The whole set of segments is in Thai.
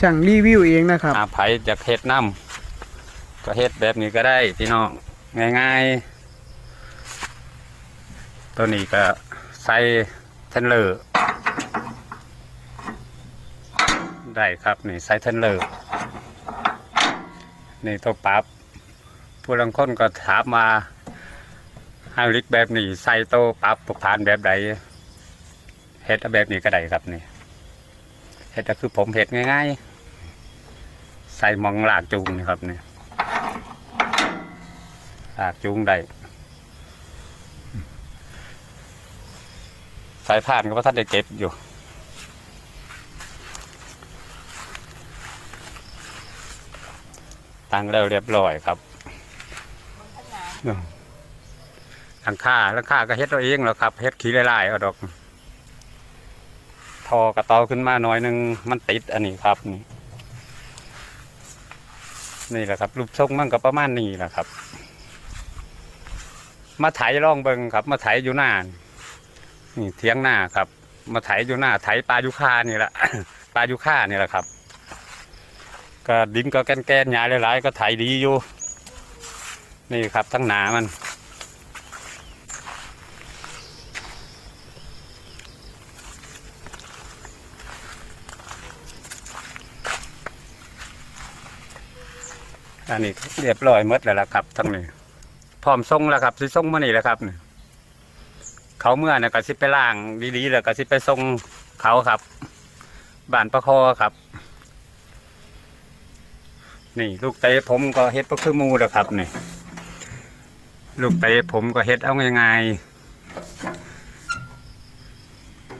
ช่างรีวิวเองนะครับหาไผจะเฮ็ดน้ำก็เฮ็ดแบบนี้ก็ได้พี่น้องง่ายๆ ตัวนี้ก็ใส่เทนเลอร์ได้ครับนี่ใส่เทนเลอร์นี่ตัวปรับผู้ลังค้นก็ถามมาไฮลิกแบบนี้ใส่โตวปรับปกผ่านแบบใดเฮ็ดแบบนี้ก็ได้ครับนี่ เฮ็ดก็คือผมเฮ็ดง่ายๆ ใส่หมองลากจูงนี่ครับนี่ลากจูงได้สายผ่านก็ว่าท่านได้เก็บอยู่ตั้งแล้วเรียบร้อยครับหลังคาหลังคาก็เฮ็ดเราเองแล้วครับเฮ็ดขี้ลายๆเอาดอก ทอกระตอขึ้นมาหน่อยหนึงมันติดอันนี้ครับนี่นี่แหละครับรูปทรงมันก็ประมาณนี้แหละครับ มาไถร่องเบิงครับ มาไถอยู่หน้านี่เทียงหน้าครับ มาไถอยู่หน้าไถปลายุค่านี่แหละปลายุค่านี่แหละครับ ก็ดินก็แกนแกนๆหญ้าหลายๆก็ไถดีอยู่ นี่ครับทั้งหนามัน อันนี้เรียบร้อยหมดแล้วล่ะครับ ทั้งนี้พร้อมส่งแล้วครับสิส่งมื่อนี้แล้วครับนี่เขาเมื่อเนี่ยก็สิไปล่างดีๆแล้วก็สิไปส่งเขาครับบ้านประคอครับ นี่ ลูกเตะผมก็เฮ็ดก็คือมูแล้วครับนี่ลูกเตะผมก็เฮ็ดเอาง่ายๆ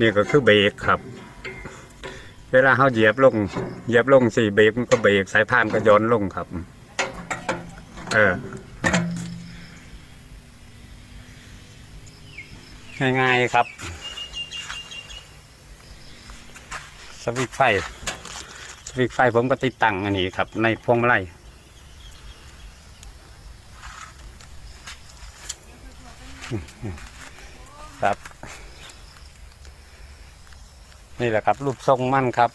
นี่ก็คือเบรกครับ เวลาเขาเหยียบลงเหยียบลงสี่เบรกมันก็เบรกสายพานก็ย้อนลงครับ เออ ง่ายๆครับ สวิตไฟ สวิตไฟผมก็ติดตั้งอันนี้ครับ ในพวงมาลัยครับ นี่แหละครับ รูปทรงมั่นครับ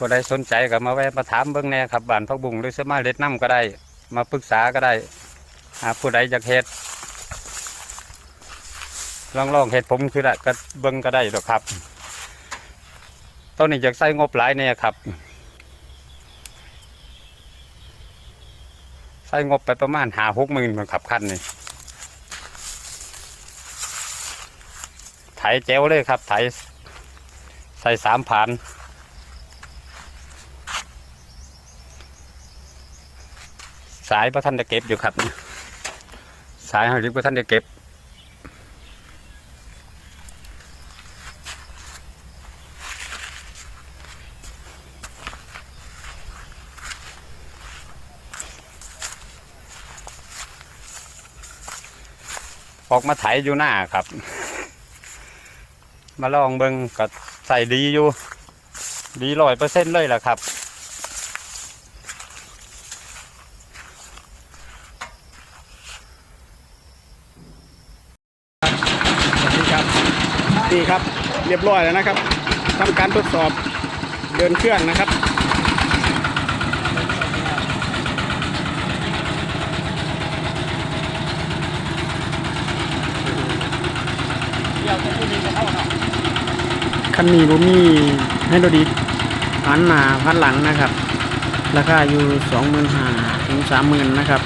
ผู้ใดสนใจก็มาแวะมาถามเบิ้งแหน่ครับบ้านพักบุงหรือสมาเล็ดน้ำก็ได้ มาปรึกษาก็ได้หาผู้ใดอยากเฮ็ดลองลองเฮ็ดผมคือได้ก็เบิ้งก็ได้หรอกครับต้นนี้อยากใส่งบหลายเนี่ยครับใส่งบไปประมาณหาหกหมื่นมันขับคันนี่ไถเจ้วเลยครับไถใส่สามผ่าน สายพระท่านจะเก็บอยู่ครับ สายหอยลิบพระท่านจะเก็บ ออกมาไถอยู่หน้าครับ มาลองเบิงก็ใส่ดีอยู่ ดีร้อยเปอร์เซ็นต์เลยแหละครับ สวัสดีครับ นี่ครับเรียบร้อยแล้วนะครับทำการทดสอบเดินเครื่องนะครับคันนี้ผมมีไฮโดรดิกพันหนาพันหลังนะครับ ราคาอยู่สองหมื่นห้าถึงสามหมื่นนะครับ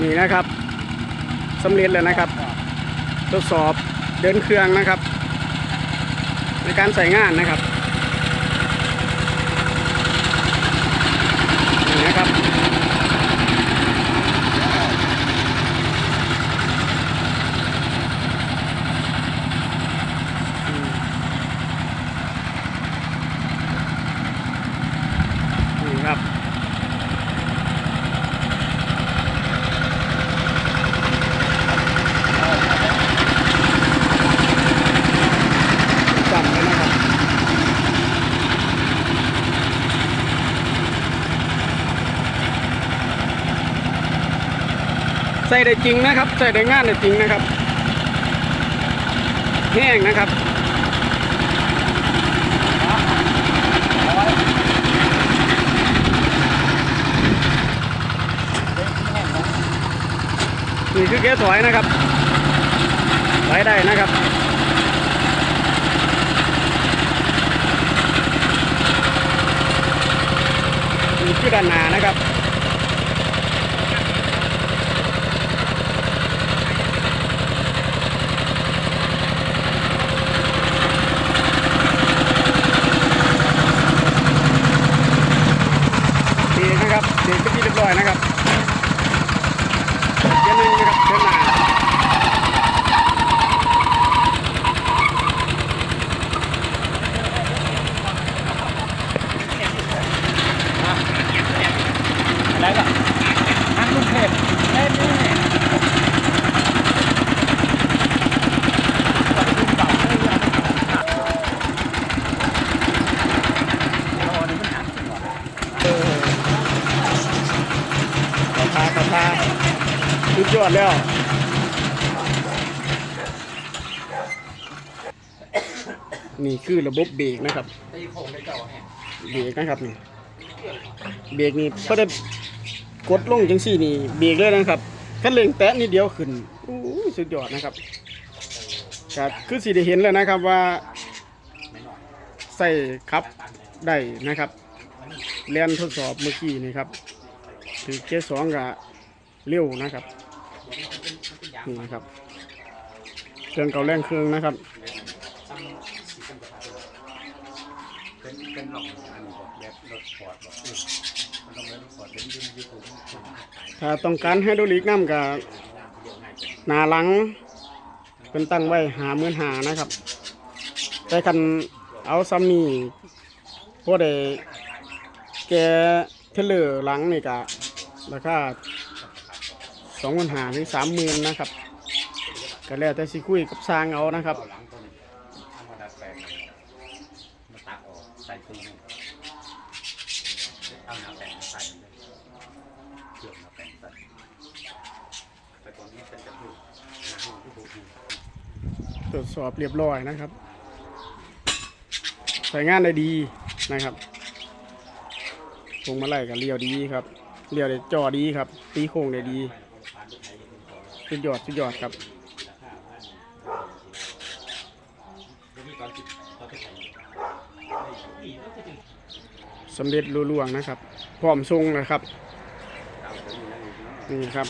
นี่นะครับสำเร็จแล้วนะครับ ทดสอบเดินเครื่องนะครับ ในการใส่งานนะครับนี่นะครับอืมนี่ครับ จับเลยนะครับ ส่ ได้จริงนะครับ ใส่ได้งานได้จริงนะครับ แห้งนะครับนี่คือแก้ถอยนะครับถอยได้นะครับนี่คือด้านหน้านะครับ ดีนะครับดีเป็นที่เรียบร้อยนะครับเดี๋ยวหนึงนะครับเดินหน้าอะไรก็นักลูกเทพเล่นนี่เออขอทาขอทา สุดยอดแล้วนี่คือระบบเบรกนะครับเบรกนะครับนี่เบรกนี่พอได้กดลงจังสี่นี่เบรกเลยนะครับคันเร่งแตะนิดเดียวขึ้นอู้สุดยอดนะครับก็คือสิได้เห็นแล้วนะครับว่าใส่ขับได้นะครับเรียนทดสอบเมื่อกี้นี่ครับถือเกสองกับ เร็วนะครับนี่นะครับ เครื่องเก่าแรงเครื่องนะครับเป็นเป็นหลอกอันนี้บอกแบบรถฟอร์ดบอกเออมันต้องเป็นรถฟอร์ดเป็นยืนยูทูบถ้าต้องการไฮดรอลิกน้ำกับหนาหลัง เป็นตั้งไว้หาหมื่นหานะครับ แต่คันเอาซ้ำนี่พวกได้แกเทเลอร์หลังนี่กะราคา สองหมื่นหาถึงสามหมื่นนะครับก็แล้วแต่สิคุยกับสร้างเอานะครับหลังตัวนี้ธรรมดแปลงมาตักออกใส่ตู้เอาน้ำแปลงใส่เฉื่อมน้ำแปลงใส่แต่ตอนนี้ตรวจสอบเรียบร้อยนะครับใช้งานได้ดีนะครับพวงมาลัยกับเรียวดีครับเรียวได้จอดีครับ ตีโค้งได้ดี สุดยอดสุดยอดครับสำเร็จรุ่ล่วงนะครับ พร้อมทรงนะครับ นี่ครับ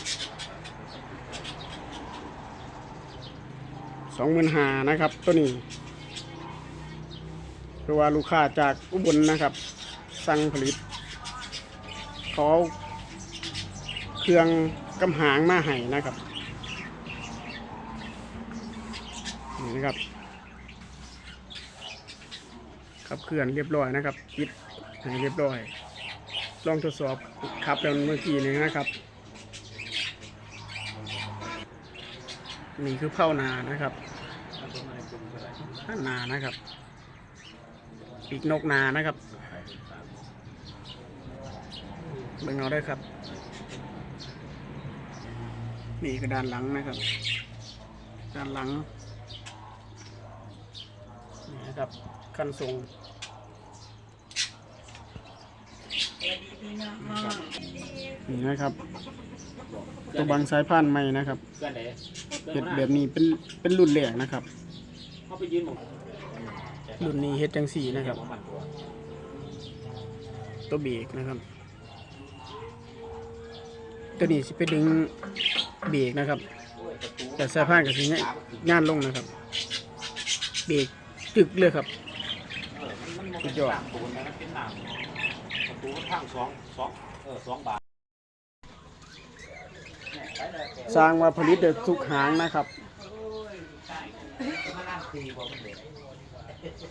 สองหมื่นหานะครับ ตัวนี้คือว่าลูกค้าจากอุบลนะครับ สั่งผลิตเขาเอาเครื่องกำหางมาให้นะครับ นี่นะครับขับเคลื่อนเรียบร้อยนะครับปิดให้เรียบร้อย ลองทดสอบขับแล้วเมื่อกี้นี้นะครับ นี่คือเผานานะครับผ้านานะครับปีกนกนานะครับเบิ่งเอาได้ครับ นี่คือด้านหลังนะครับ ด้านหลัง นี่นะครับคันทรงนี่นะครับตัวบางสายพันธุ์ใหม่นะครับเพื่อนไหนเห็ดแบบนี้เป็นเป็นรุ่นแรกนะครับเขาไปยืนหมองรุ่นนี้เฮ็ดจังสี่นะครับมันตัวตัวเบรกนะครับ ตัวนี้สิไปดึงเบรกนะครับ แต่สายพานกับสิเนี่ยงานลงนะครับ เบรก จึกเลยครับสุดยอดตูนนะเป็นหนังประตูมันข้างสองสองเออสองบาทสร้างมาผลิตได้ทุกหางนะครับ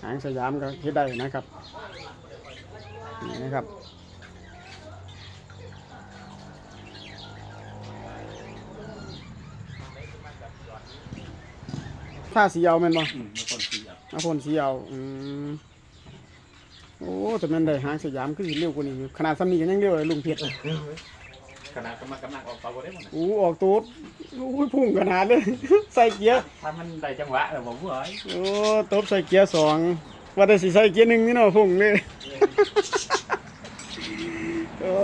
หางสยามก็เฮ็ดได้นะครับนี่นะครับ ถ้าสีเอาแม่นบ่อืมมันค นสีอะอาพ่นสีเอาอืมโอ้แต่แมันได้หางสยามคือสิเร็วกว่านี้อยู่ขนาดซ้ำนี้ก็ยังเร็วเลยลุงเพชรขนาดกำลังกำลังออกเตาได้หมดอู้ออกตูดอู้ยพุ่งขนาดเลย ใส่เกียร์ ถ้ามันได้จังหวะเออผมว่าไอ้โอ้ตบใส่เกียร์สองว่าแต่สิใส่เกียร์หนึ่งนี่เนาะพุ่งเลย โอ้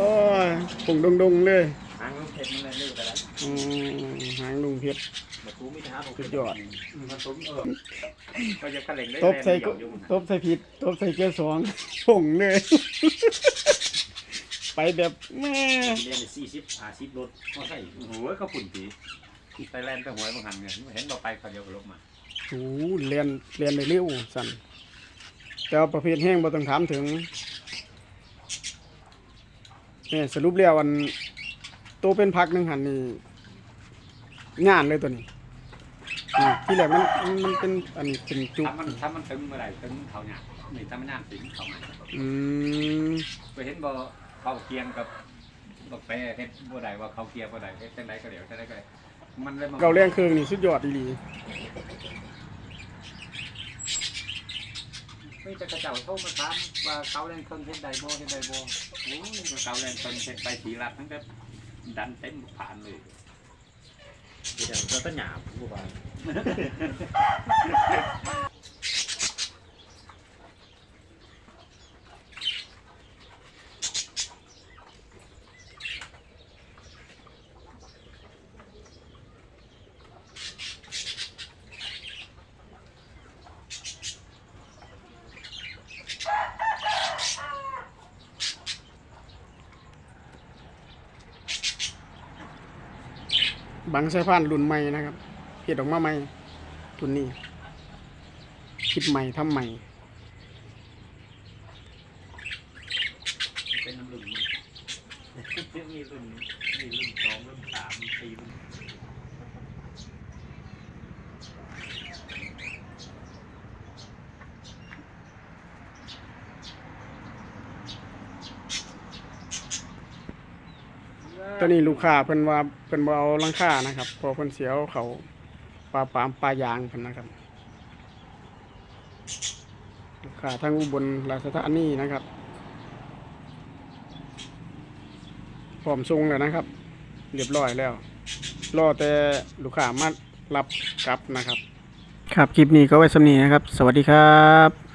ยพุ่งดงๆเลยหา งเผ็ดมันเลยเร็วแต่ละอืมหางลุงเพชรมาตูไม่ท้าผมสุดยอดมันตุ้มเออก็จะกระเล่งได้ตบใส่แรงเดียวอยู่ตบใส่ผิดตบใส่เกียร์สองพุ่งเลย ไปแบบแม่เรียนสี่สิบห้าสิบรถก็ใช่โอ้โหเขาปุ่นตีไตแลนด์ไปหวยบางหันเงินเห็นเราไปเขาเดียวก็ลบมาโอ้เรียนเรียนได้เร็วสั่นแต่ว่าประเภทแห้งบ่ต้องถามถึงนี่สรุปแล้วอัน ตัวเป็นพักหนึ่งหันนี่งานเลยตัวนี้อืมที่แรกมันมันมันเป็นอันเป็นจุกถ้ามันถ้ามันตึงเมื่อไหร่ตึงเขาเนี่ยนี่ถ้ามันย่านตึงเขามาอืมไปเห็นบ่เขาเกียงกับบ่แปรเฮ็ดบ่ได้ว่าเขาเกียร์บ่ได้เฮ็ดจังไดก็เดี๋ยวจังไดก็ได้มันเลยมาเกาแรงเครื่องนี่สุดยอดดีไม่จะกระเจ้าโทรมาถามว่าเขาแรงเครื่องเฮ็ดได้บ่เฮ็ดได้บ่โอ้ยเขาแรงเครื่องเฮ็ดไปสีลัดทั้งแต่ ดันเต็มผ่านเลยเดี๋ยวเราต้องหยาบผู้บ่า บางสายพานรุ่นใหม่นะครับเห็ดออกมาใหม่รุ่นนี้คิดใหม่ทำใหม่เป็นน้ำลุ่มมันมีรุ่นมีรุ่นสองรุ่นสามรุ่นสี่รุ่น ตอนนี้ลูกค้าเพิ่นว่าเพิ่นบ่เอาหลังคานะครับเพอเพิ่นเสียเอาเขาปลาปามปลายางเพิ่นนะครับลูกค้าทางอุบลราชธานีนะครับพร้อมส่งแล้วนะครับ เรียบร้อยแล้ว รอแต่ลูกค้ามารับกลับนะครับ ครับคลิปนี้ก็ไว้สำนีนะครับ สวัสดีครับ